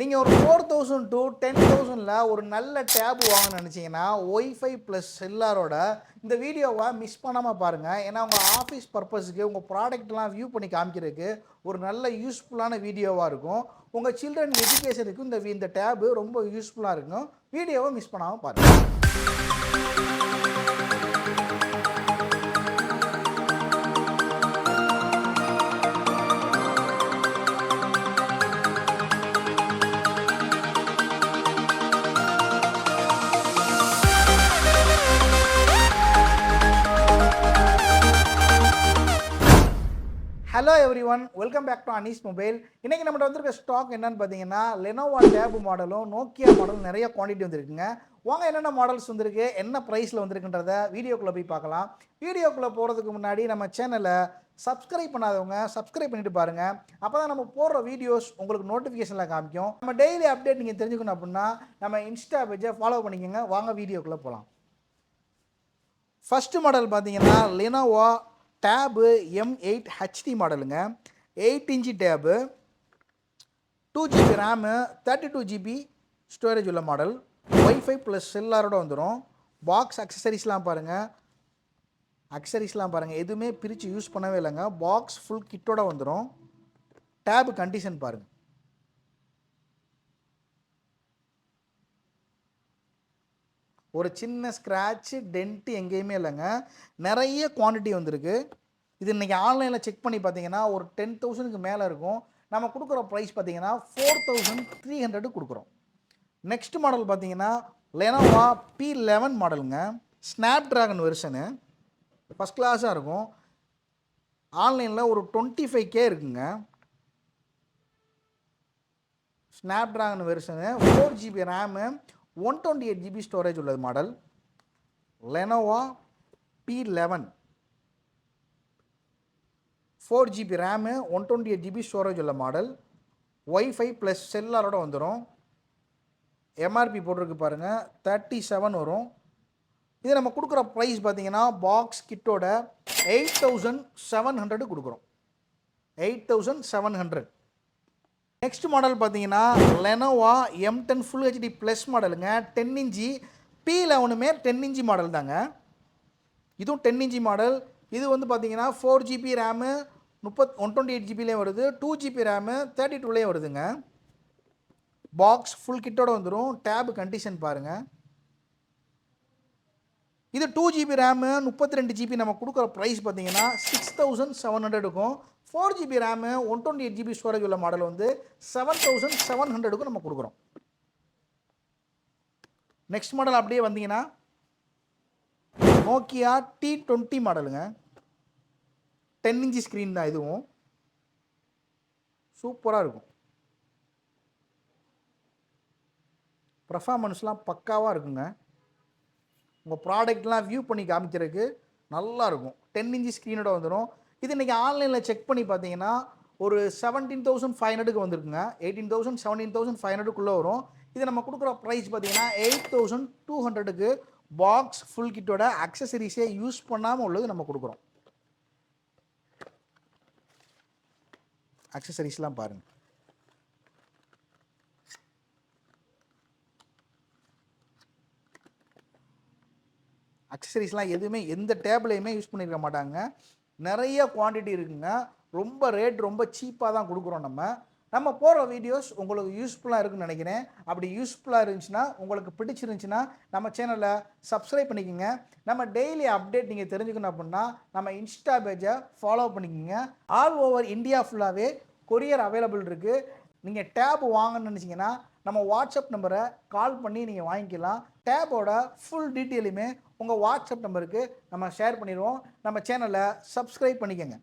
நீங்கள் ஒரு four thousand to ten தௌசண்டில் ஒரு நல்ல டேப் வாங்கணும்னு நினச்சிங்கன்னா ஒய்ஃபை ப்ளஸ் செல்லாரோட இந்த வீடியோவை மிஸ் பண்ணாமல் பாருங்கள் ஏன்னா உங்கள் ஆஃபீஸ் பர்பஸுக்கு உங்கள் ப்ராடக்ட்லாம் வியூ பண்ணி காமிக்கிறதுக்கு ஒரு நல்ல யூஸ்ஃபுல்லான வீடியோவாக இருக்கும். உங்கள் சில்ட்ரன் எஜுகேஷனுக்கு இந்த இந்த டேபு ரொம்ப யூஸ்ஃபுல்லாக இருக்கும். வீடியோவை மிஸ் பண்ணாமல் பாருங்கள் hello everyone welcome back to Anees mobile இன்றைக்கி நம்மகிட்ட வந்திருக்க ஸ்டாக் என்னன்னு பார்த்தீங்கன்னா லெனோவா டேப் மாடலும் நோக்கியா மாடலும் நிறைய குவான்டிட்டி வந்திருக்குங்க. வாங்க என்னென்ன மாடல்ஸ் வந்திருக்கு என்ன ப்ரைஸில் வந்திருக்குன்றத வீடியோக்குள்ளே போய் பார்க்கலாம். வீடியோக்குள்ளே போகிறதுக்கு முன்னாடி நம்ம சேனலை சப்ஸ்கிரைப் பண்ணாதவங்க சப்ஸ்கிரைப் பண்ணிட்டு பாருங்கள் அப்போ தான் நம்ம போடுற வீடியோஸ் உங்களுக்கு நோட்டிஃபிகேஷனில் காமிக்கும். நம்ம டெய்லி அப்டேட் நீங்கள் தெரிஞ்சுக்கணும் அப்படின்னா நம்ம இன்ஸ்டா பேஜை ஃபாலோ பண்ணிக்கோங்க. வாங்க வீடியோக்குள்ளே போகலாம் ஃபஸ்ட்டு மாடல் பார்த்தீங்கன்னா Lenovo tab M eight HD மாடலுங்க. Eight inch tab two GB RAM thirty two GB storage உள்ள மாடல். ஒய்ஃபை ப்ளஸ் செல்லாரோட வந்துடும் பாக்ஸ் அக்சசரிஸ்லாம் பாருங்கள் அக்சசரிஸ்லாம் பாருங்கள் எதுவுமே பிரித்து யூஸ் பண்ணவே இல்லைங்க. பாக்ஸ் ஃபுல் கிட்டோட வந்துடும் டேபு கண்டிஷன் பாருங்கள் ஒரு சின்ன ஸ்க்ராட்சு டென்ட்டு எங்கேயுமே இல்லைங்க. நிறைய குவாண்டிட்டி வந்திருக்கு. இது இன்றைக்கி ஆன்லைனில் செக் பண்ணி பார்த்தீங்கன்னா ஒரு டென் தௌசண்ட்க்கு மேலே இருக்கும். நம்ம கொடுக்குற ப்ரைஸ் பார்த்தீங்கன்னா ஃபோர் தௌசண்ட் த்ரீ ஹண்ட்ரடு கொடுக்குறோம். நெக்ஸ்ட் மாடல் பார்த்தீங்கன்னா லெனோவா பி லெவன் மாடலுங்க ஸ்னாப் ட்ராகன் வெர்ஷனு ஃபஸ்ட் கிளாஸாக இருக்கும். ஆன்லைனில் ஒரு டுவெண்ட்டி ஃபைவ் கே இருக்குங்க Snapdragon version four GB RAM one twenty eight GB storage உள்ளது model. Lenovo P eleven four GB RAM one twenty eight GB storage உள்ள model. Wifi plus செல்லாரோட வந்துடும் MRP போட்டிருக்கு பாருங்கள் தேர்ட்டி செவன் வரும். இது நம்ம கொடுக்குற ப்ரைஸ் பார்த்தீங்கன்னா பாக்ஸ் கிட்டோட எயிட் தௌசண்ட் செவன் ஹண்ட்ரடு கொடுக்குறோம். Eight thousand seven hundred next model பார்த்தீங்கன்னா Lenovo M ten full HD plus மாடலுங்க டென் இன்ச்சி பி லெவனுமே டென் இன்ச்சி மாடல் தாங்க. இதுவும் டென் இன்ச்சி மாடல் இது வந்து பார்த்தீங்கன்னா ஃபோர் ஜிபி ரேமு முப்பத் ஒன் டுவெண்ட்டி எயிட் ஜிபிலேயும் வருது. டூ ஜிபி ரேமு தேர்ட்டி டூலேயும் வருதுங்க. பாக்ஸ் ஃபுல் கிட்டோட வந்துடும் டேப் கண்டிஷன் பாருங்கள் இது டூ ஜிபி ரேமு முப்பத்தி ரெண்டு ஜிபி நம்ம கொடுக்குற ப்ரைஸ் பார்த்தீங்கன்னா six thousand seven ஹண்ட்ரடுக்கும் four GB RAM one twenty eight GB storage உள்ள மாடல் வந்து செவன் தௌசண்ட் செவன் ஹண்ட்ரடுக்கும் நம்ம கொடுக்குறோம். நெக்ஸ்ட் மாடல் அப்படியே வந்தீங்கன்னா நோக்கியா டி டுவெண்ட்டி மாடலுங்க டென் இன்ச்சி ஸ்க்ரீன் தான் இதுவும். சூப்பராக இருக்கும். பர்ஃபார்மன்ஸ்லாம் பக்காவாக இருக்குங்க. உங்கள் ப்ராடக்ட்லாம் வியூ பண்ணி காமிக்கிறதுக்கு நல்லாயிருக்கும் டென் இன்ச்சி ஸ்க்ரீனோட வந்துடும் இது இன்றைக்கி ஆன்லைனில் செக் பண்ணி பார்த்தீங்கன்னா ஒரு செவன்டீன் தௌசண்ட் ஃபைவ் ஹண்ட்ரடுக்கு வந்திருக்குங்க. Eighteen thousand seventeen thousand five ஹண்ட்ரடுக்குள்ளே வரும். இது நம்ம கொடுக்குற ப்ரைஸ் பார்த்தீங்கன்னா எயிட் தௌசண்ட் டூ ஹண்ட்ரடுக்கு பாக்ஸ் ஃபுல் கிட்டோட அக்சசரிஸே யூஸ் பண்ணாமல் உள்ளது நம்ம கொடுக்குறோம். அக்சசரிஸ்லாம் பாருங்கள் அக்சசரிஸ்லாம் எதுவுமே எந்த டேபிளையுமே யூஸ் பண்ணியிருக்க மாட்டாங்க. நிறைய குவான்டிட்டி இருக்குங்க. ரொம்ப ரேட் ரொம்ப சீப்பாக தான் கொடுக்குறோம் நம்ம. நம்ம போடுற வீடியோஸ் உங்களுக்கு யூஸ்ஃபுல்லாக இருக்குன்னு நினைக்கிறேன். அப்படி யூஸ்ஃபுல்லாக இருந்துச்சுன்னா உங்களுக்கு பிடிச்சிருந்துச்சுன்னா நம்ம சேனலை சப்ஸ்கிரைப் பண்ணிக்கோங்க. நம்ம டெய்லி அப்டேட் நீங்கள் தெரிஞ்சுக்கணும் அப்படின்னா நம்ம இன்ஸ்டா பேஜை ஃபாலோ பண்ணிக்கோங்க. ஆல் ஓவர் இந்தியா ஃபுல்லாகவே கொரியர் அவைலபிள் இருக்குது நீங்கள் டேப் வாங்கணும்னு நினச்சிங்கன்னா நம்ம வாட்ஸ்அப் நம்பரை கால் பண்ணி நீங்கள் வாங்கிக்கலாம். டேபோட ஃபுல் டீட்டெயிலுமே உங்கள் வாட்ஸ்அப் நம்பருக்கு நம்ம ஷேர் பண்ணிடுவோம். நம்ம சேனலை சப்ஸ்கிரைப் பண்ணிக்கோங்க.